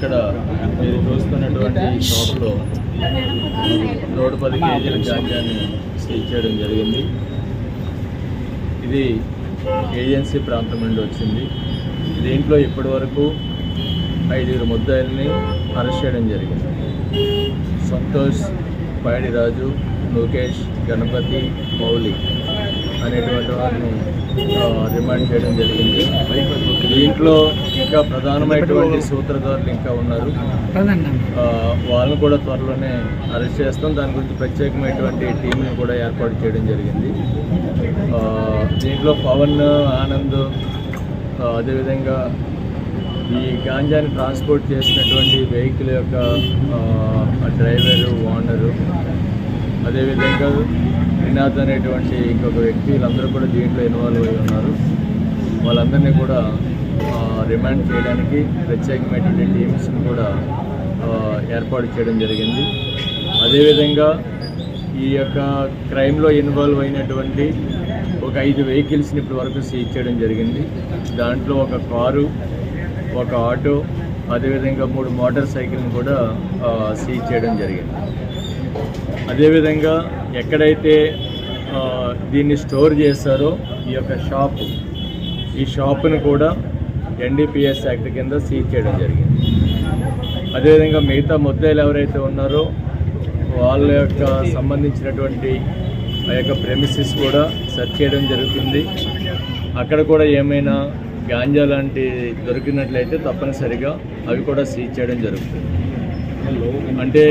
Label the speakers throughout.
Speaker 1: ఇక్కడ మీరు చూస్తున్నటువంటి షాప్లో నూట పది కేజీల గాంజాన్ని సీజ్ చేయడం జరిగింది. ఇది ఏజెన్సీ ప్రాంతం నుండి వచ్చింది. దీంట్లో ఇప్పటి వరకు ఐదుగురు ముద్దాయిల్ని అరెస్ట్ చేయడం జరిగింది. సంతోష్ పైడిరాజు లోకేష్ గణపతి మౌలి అనేటువంటి వారిని రిమాండ్ చేయడం జరిగింది. దీంట్లో ఇంకా ప్రధానమైనటువంటి సూత్రధారులు ఇంకా ఉన్నారు. వాళ్ళని కూడా త్వరలోనే అరెస్ట్ చేస్తాం. దాని గురించి ప్రత్యేకమైనటువంటి టీంని కూడా ఏర్పాటు చేయడం జరిగింది. దీంట్లో పవన్ ఆనంద్ అదేవిధంగా ఈ గాంజాని ట్రాన్స్పోర్ట్ చేసినటువంటి వెహికల్ యొక్క డ్రైవరు ఓనరు అదేవిధంగా వినాథ్ అనేటువంటి ఇంకొక వ్యక్తి వీళ్ళందరూ కూడా దీంట్లో ఇన్వాల్వ్ అయి ఉన్నారు. వాళ్ళందరినీ కూడా రిమాండ్ చేయడానికి ప్రత్యేకమైనటువంటి టీమ్స్ని కూడా ఏర్పాటు చేయడం జరిగింది. అదేవిధంగా ఈ యొక్క క్రైమ్లో ఇన్వాల్వ్ అయినటువంటి ఒక ఐదు వెహికల్స్ని ఇప్పటి వరకు సీజ్ చేయడం జరిగింది. దాంట్లో ఒక కారు ఒక ఆటో అదేవిధంగా మూడు మోటార్ సైకిల్ని కూడా సీజ్ చేయడం జరిగింది. అదేవిధంగా ఎక్కడైతే దీన్ని స్టోర్ చేస్తారో ఈ యొక్క షాప్ ఈ షాపును కూడా ఎన్డీపీఎస్ యాక్ట్ కింద సీజ్ చేయడం జరిగింది. అదేవిధంగా మిగతా ముద్దాయిలు ఎవరైతే ఉన్నారో వాళ్ళ యొక్క సంబంధించినటువంటి ఆ యొక్క ప్రెమిసిస్ కూడా సెర్చ్ చేయడం జరుగుతుంది. అక్కడ కూడా ఏమైనా గాంజా లాంటి దొరికినట్లయితే తప్పనిసరిగా అవి కూడా సీజ్ చేయడం జరుగుతుంది. అంటే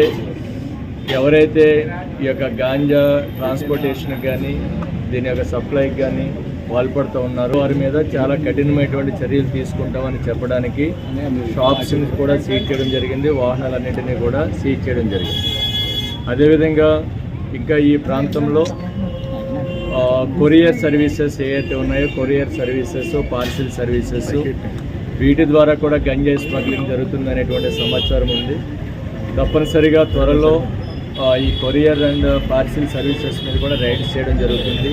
Speaker 1: ఎవరైతే ఈ యొక్క గాంజా ట్రాన్స్పోర్టేషన్కి కానీ దీని యొక్క సప్లైకి కానీ పాల్పడుతూ ఉన్నారు. వారి మీద చాలా కఠినమైనటువంటి చర్యలు తీసుకుంటామని చెప్పడానికి షాప్స్ని కూడా సీజ్ చేయడం జరిగింది. వాహనాలన్నింటినీ కూడా సీజ్ చేయడం జరిగింది. అదేవిధంగా ఇంకా ఈ ప్రాంతంలో కొరియర్ సర్వీసెస్ ఏవైతే ఉన్నాయో కొరియర్ సర్వీసెస్ పార్సిల్ సర్వీసెస్ వీటి ద్వారా కూడా గంజాయి స్మగ్లింగ్ జరుగుతుంది అనేటువంటి సమాచారం ఉంది. తప్పనిసరిగా త్వరలో ఈ కొరియర్ అండ్ పార్సిల్ సర్వీసెస్ మీద కూడా రైడ్స్ చేయడం జరుగుతుంది.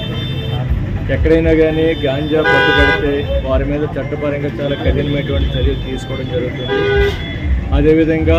Speaker 1: ఎక్కడైనా కానీ గాంజా పట్టుబడితే వారి మీద చట్టపరంగా చాలా కఠినమైనటువంటి చర్యలు తీసుకోవడం జరుగుతుంది. అదేవిధంగా